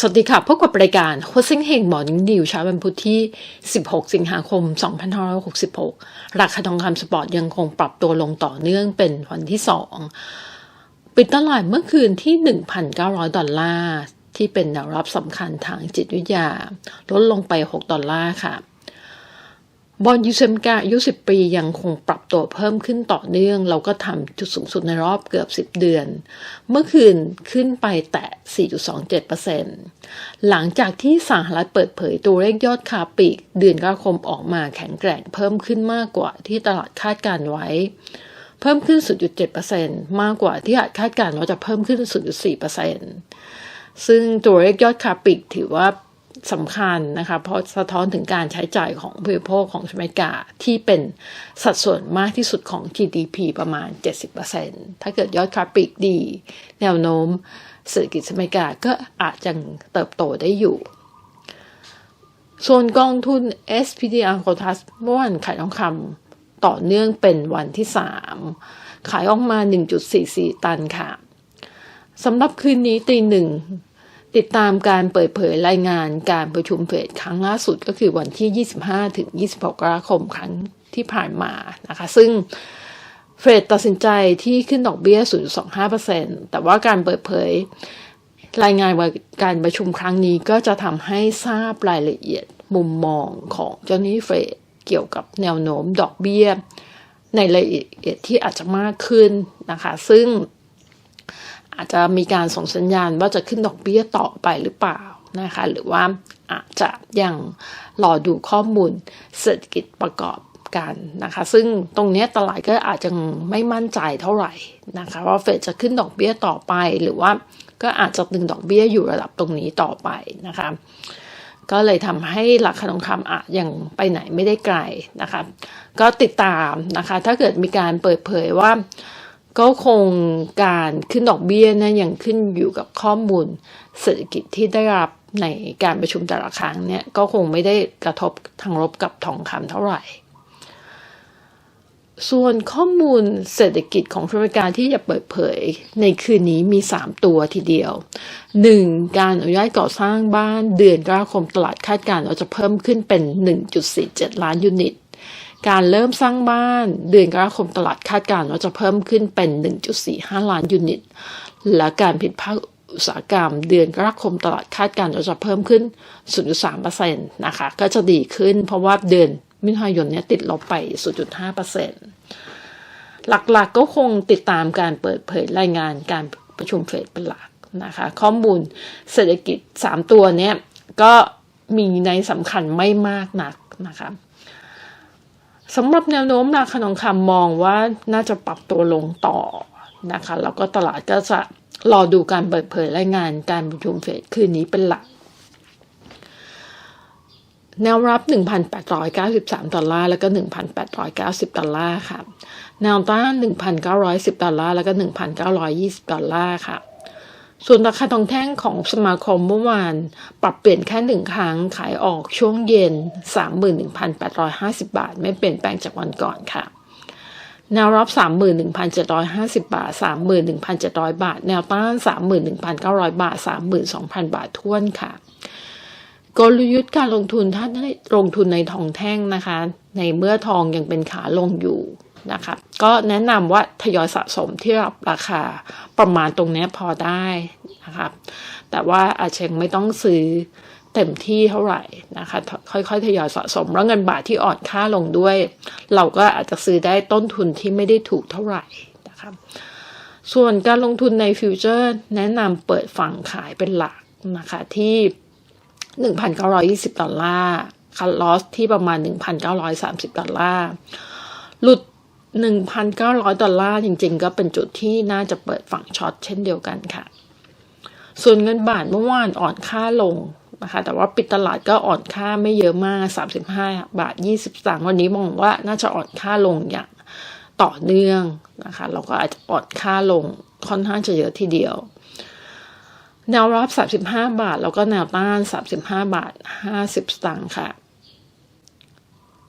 สวัสดีค่ะ พบกับรายการโคซิ่งเฮงหมอนิ่งดิวเช้าวันพุธที่ 16 สิงหาคม 2566 ราคาทองคำสปอร์ตยังคงปรับตัวลงต่อเนื่องเป็นวันที่ 2 ปิดตลาดเมื่อคืนที่ 1,900 ดอลลาร์ ที่เป็นแนวรับสำคัญทางจิตวิทยา ลดลงไป 6 ดอลลาร์ค่ะ บอลยูเซมกาอายุ 10 ปียังคงปรับตัวเพิ่มขึ้นต่อเนื่อง เราก็ทำจุดสูงสุดในรอบเกือบ 10 เดือน เมื่อคืนขึ้นไปแตะ 4.27%หลังจากที่สหรัฐเปิดเผยตัวเลขยอดค้าปลีกเดือนกรกฎาคมออกมาแข็งแกร่งเพิ่มขึ้นมากกว่าที่ตลาดคาดการไว้ เพิ่มขึ้น 0.7%มากกว่าที่อาจคาดการณ์ว่าจะเพิ่มขึ้น 0.4%ซึ่งตัวเลขยอดค้าปลีกถือว่า สำคัญนะคะ เพราะสะท้อนถึงการใช้จ่ายของผู้บริโภคของอเมริกาที่เป็นสัดส่วนมากที่สุดของ GDP ประมาณ 70%ถ้าเกิดยอดค้าปลีกดี แนวโน้มเศรษฐกิจอเมริกาก็อาจจะเติบโตได้อยู่ ส่วนกองทุน SPDR Quotas เมื่อวานขายทองคำต่อเนื่องเป็นวันที่ 3 ขายออกมา 1.44 ตันค่ะสำหรับคืนนี้ตีหนึ่ง ติดตามการเปิดเผยรายงานการประชุมเฟดครั้งล่าสุดก็คือวันที่ 25 ถึง 26 กรกฎาคมครั้งที่ผ่านมานะคะ ซึ่งเฟดตัดสินใจที่ขึ้นดอกเบี้ย 0.25%แต่ว่าการเปิดเผยรายงานาการประชุมครั้งนี้ก็จะทำให้ทราบรายละเอียดมุมมองของเจ้าหนี้เฟดเกี่ยวกับแนวโน้มดอกเบี้ย ในรายละเอียดที่อาจจะมากขึ้นนะคะ ซึ่ง อาจจะมีการส่งสัญญาณว่าจะขึ้นดอกเบี้ยต่อไปหรือเปล่านะคะ หรือว่าอาจจะยังรอดูข้อมูลเศรษฐกิจประกอบกันนะคะ ซึ่งตรงนี้ตลาดก็อาจจะไม่มั่นใจเท่าไหร่นะคะว่าเฟดจะขึ้นดอกเบี้ยต่อไปหรือว่าก็อาจจะตึงดอกเบี้ยอยู่ระดับตรงนี้ต่อไปนะคะ ก็เลยทำให้ราคาทองคำอาจยังไปไหนไม่ได้ไกลนะคะ ก็ติดตามนะคะ ถ้าเกิดมีการเปิดเผยว่า ก็คงการขึ้นดอกเบี้ยนะยังขึ้นอยู่กับข้อมูลเศรษฐกิจที่ได้รับในการประชุมแต่ละครั้งเนี่ยก็คงไม่ได้กระทบทางลบกับทองคำเท่าไหร่ ส่วนข้อมูลเศรษฐกิจของอเมริกาที่จะเปิดเผยในคืนนี้มี 3 ตัวทีเดียว 1. การอนุญาตก่อสร้างบ้านเดือนกรกฎาคมตลาดคาดการณ์ว่าจะเพิ่มขึ้นเป็น 1.47 ล้านยูนิต การเริ่มสร้างบ้านเดือนกรกฎาคมตลาดคาดการณ์ว่าจะเพิ่มขึ้นเป็น 1.45 ล้านยูนิต และการผิดภาคอุตสาหกรรม เดือนกรกฎาคมตลาดคาดการณ์ว่าจะเพิ่มขึ้น 0.3%นะคะก็จะดีขึ้นเพราะว่าเดือนมิถุนายนเนี่ยติดลบไป 0.5%หลักๆก็คงติดตามการเปิดเผยรายงานการประชุมเฟดเป็นหลักนะคะข้อมูลเศรษฐกิจ 3 ตัวเนี้ยก็มีในสำคัญไม่มากนักนะคะ สำหรับแนวโน้มราคาทองคำมองว่าน่าจะปรับตัวลงต่อนะคะ แล้วก็ตลาดก็จะรอดูการเปิดเผยรายงานการประชุมเฟดคืนนี้เป็นหลัก แนวรับ 1,893 ดอลลาร์ แล้วก็ 1,890 ดอลลาร์ค่ะ แนวต้าน 1,910 ดอลลาร์ แล้วก็ 1,920 ดอลลาร์ค่ะ ส่วนราคาทองแท่งของสมาคมเมื่อวาน ปรับเปลี่ยนแค่หนึ่งครั้งขายออกช่วงเย็น 31,850 บาท ไม่เปลี่ยนแปลงจากวันก่อนค่ะ แนวรับ 31,750 บาท 31,700 บาท แนวต้าน 31,900 บาท 32,000 บาทท้วนค่ะ กลยุทธ์การลงทุนถ้าลงทุนในทองแท่งนะคะ ในเมื่อทองยังเป็นขาลงอยู่ นะคะก็แนะนำว่าทยอยสะสมที่รับราคาประมาณตรงนี้พอได้นะครับแต่ว่าอาจจะไม่ต้องซื้อเต็มที่เท่าไหร่นะคะ ค่อยๆทยอยสะสมแล้วเงินบาทที่อ่อนค่าลงด้วย เราก็อาจจะซื้อได้ต้นทุนที่ไม่ได้ถูกเท่าไหร่นะครับส่วนการลงทุนในฟิวเจอร์ แนะนำเปิดฝั่งขายเป็นหลักนะคะที่ 1,920 ดอลลาร์คัลลอสที่ประมาณ 1,930 ดอลลาร์หลุด 1,900 ดอลลาร์จริง ๆ ก็เป็นจุดที่น่าจะเปิดฝั่งช็อตเช่นเดียวกันค่ะ ส่วนเงินบาทเมื่อวานอ่อนค่าลงนะคะ แต่ว่าปิดตลาดก็อ่อนค่าไม่เยอะมาก 35 บาท 20สตางค์วันนี้มองว่าน่าจะอ่อนค่าลงอย่างต่อเนื่องนะคะ เราก็อาจจะอ่อนค่าลงค่อนข้างจะเยอะทีเดียว แนวรับ 35 บาท แล้วก็แนวต้าน 35 บาท 50สตางค์ค่ะ